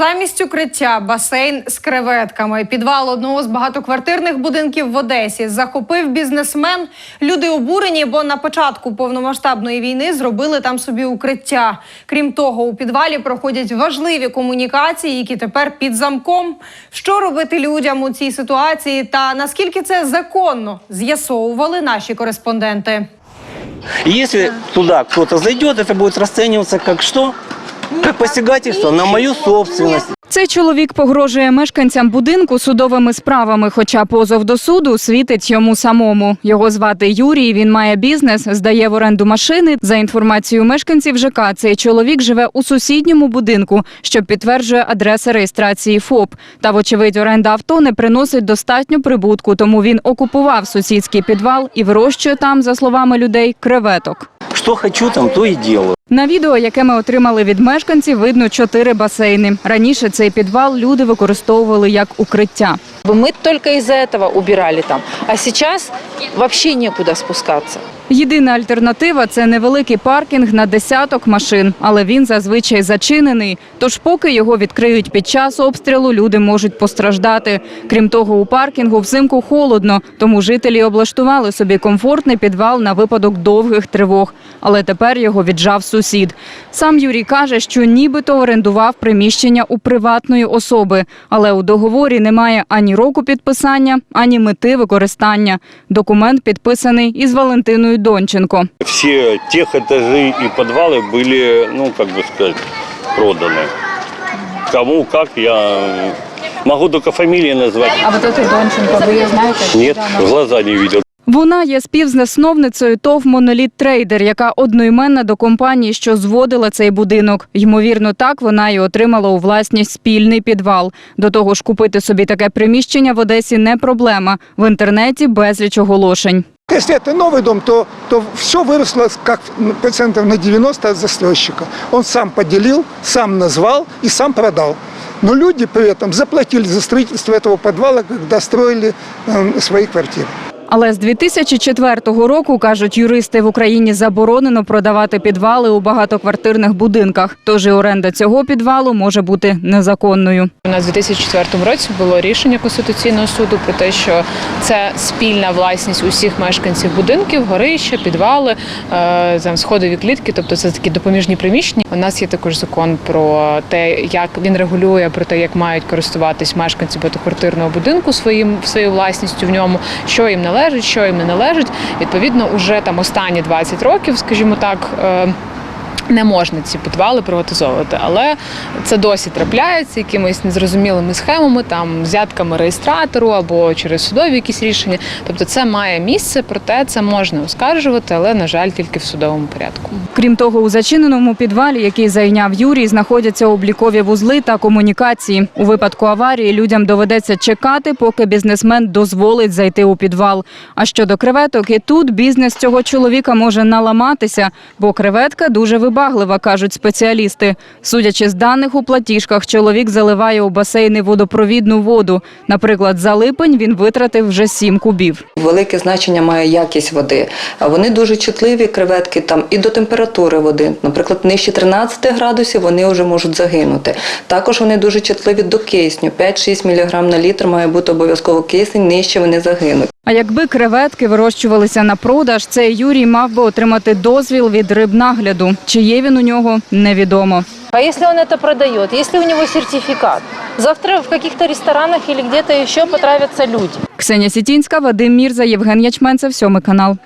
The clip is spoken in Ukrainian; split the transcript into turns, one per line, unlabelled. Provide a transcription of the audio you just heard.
Замість укриття басейн з креветками. Підвал одного з багатоквартирних будинків в Одесі захопив бізнесмен. Люди обурені, бо на початку повномасштабної війни зробили там собі укриття. Крім того, у підвалі проходять важливі комунікації, які тепер під замком. Що робити людям у цій ситуації та наскільки це законно, з'ясовували наші кореспонденти.
Если туда кто-то зайдет, это будет расцениваться как? Как посягательство на мою собственность.
Цей чоловік погрожує мешканцям будинку судовими справами, хоча позов до суду світить йому самому. Його звати Юрій. Він має бізнес, здає в оренду машини. За інформацією мешканців ЖК, цей чоловік живе у сусідньому будинку, що підтверджує адреса реєстрації ФОП. Та, вочевидь, оренда авто не приносить достатньо прибутку, тому він окупував сусідський підвал і вирощує там, за словами людей, креветок.
Что хочу, там то и делаю.
На відео, яке ми отримали від мешканців, видно чотири басейни. Раніше цей підвал люди використовували як укриття.
Мы только из-за этого убирали там. А сейчас вообще некуда спускаться.
Єдина альтернатива це невеликий паркінг на десяток машин, але він зазвичай зачинений. Тож, поки його відкриють під час обстрілу, люди можуть постраждати. Крім того, у паркінгу взимку холодно, тому жителі облаштували собі комфортний підвал на випадок довгих тривог. Але тепер його віджав сусід Сам Юрій каже, що нібито орендував приміщення у приватної особи, але у договорі немає ані року підписання, ані мети використання. Документ підписаний із Валентиною Донченко.
Все тех этажи и подвалы были, ну, как бы сказать, проданы. Кому, как, я могу только фамилии назвать.
А вот эту Донченко, ви її знаєте?
Нет, в глаза не видел.
Вона є співзасновницею ТОВ Моноліт Трейдер, яка одноіменна до компанії, що зводила цей будинок. Ймовірно, так вона і отримала у власність спільний підвал. До того ж, купити собі таке приміщення в Одесі не проблема. В інтернеті безліч оголошень.
Если это новый дом, то, то все выросло как процентов на 90 от застройщика. Он сам поделил, сам назвал и сам продал. Но люди при этом заплатили за строительство этого подвала, когда строили э, свои квартиры.
Але з 2004 року, кажуть юристи, в Україні заборонено продавати підвали у багатоквартирних будинках. Тож і оренда цього підвалу може бути незаконною.
У нас у 2004 році було рішення Конституційного суду про те, що це спільна власність усіх мешканців будинків, горища, підвали, е, там сходові клітки, тобто це такі допоміжні приміщення. У нас є також закон про те, як він регулює про те, як мають користуватись мешканці багатоквартирного будинку своїм своєю власністю в ньому, що їм належить, що їм не належить. Відповідно, уже там останні 20 років, скажімо так. Не можна ці підвали приватизовувати, але це досі трапляється якимись незрозумілими схемами, там взятками реєстратору або через судові якісь рішення. Тобто це має місце, проте це можна оскаржувати, але на жаль, тільки в судовому порядку.
Крім того, у зачиненому підвалі, який зайняв Юрій, знаходяться облікові вузли та комунікації. У випадку аварії людям доведеться чекати, поки бізнесмен дозволить зайти у підвал. А щодо креветок, і тут бізнес цього чоловіка може наламатися, бо креветка дуже вибаглива, кажуть спеціалісти. Судячи з даних у платіжках, чоловік заливає у басейни водопровідну воду. Наприклад, за липень він витратив вже 7 кубів.
Велике значення має якість води. Вони дуже чутливі, креветки там і до температури води. Наприклад, нижче 13 градусів вони вже можуть загинути. Також вони дуже чутливі до кисню. 5-6 мг на літр має бути обов'язково кисень, нижче вони загинуть.
А якби креветки вирощувалися на продаж, цей Юрій мав би отримати дозвіл від рибнагляду. Чи є він у нього, невідомо.
А якщо він це продає, якщо у нього сертифікат, завтра в каких-то ресторанах или где-то потравляться потравятся люди.
Ксенія Сітінська, Вадим Мірза, Євген Ячменцев, сьомий канал.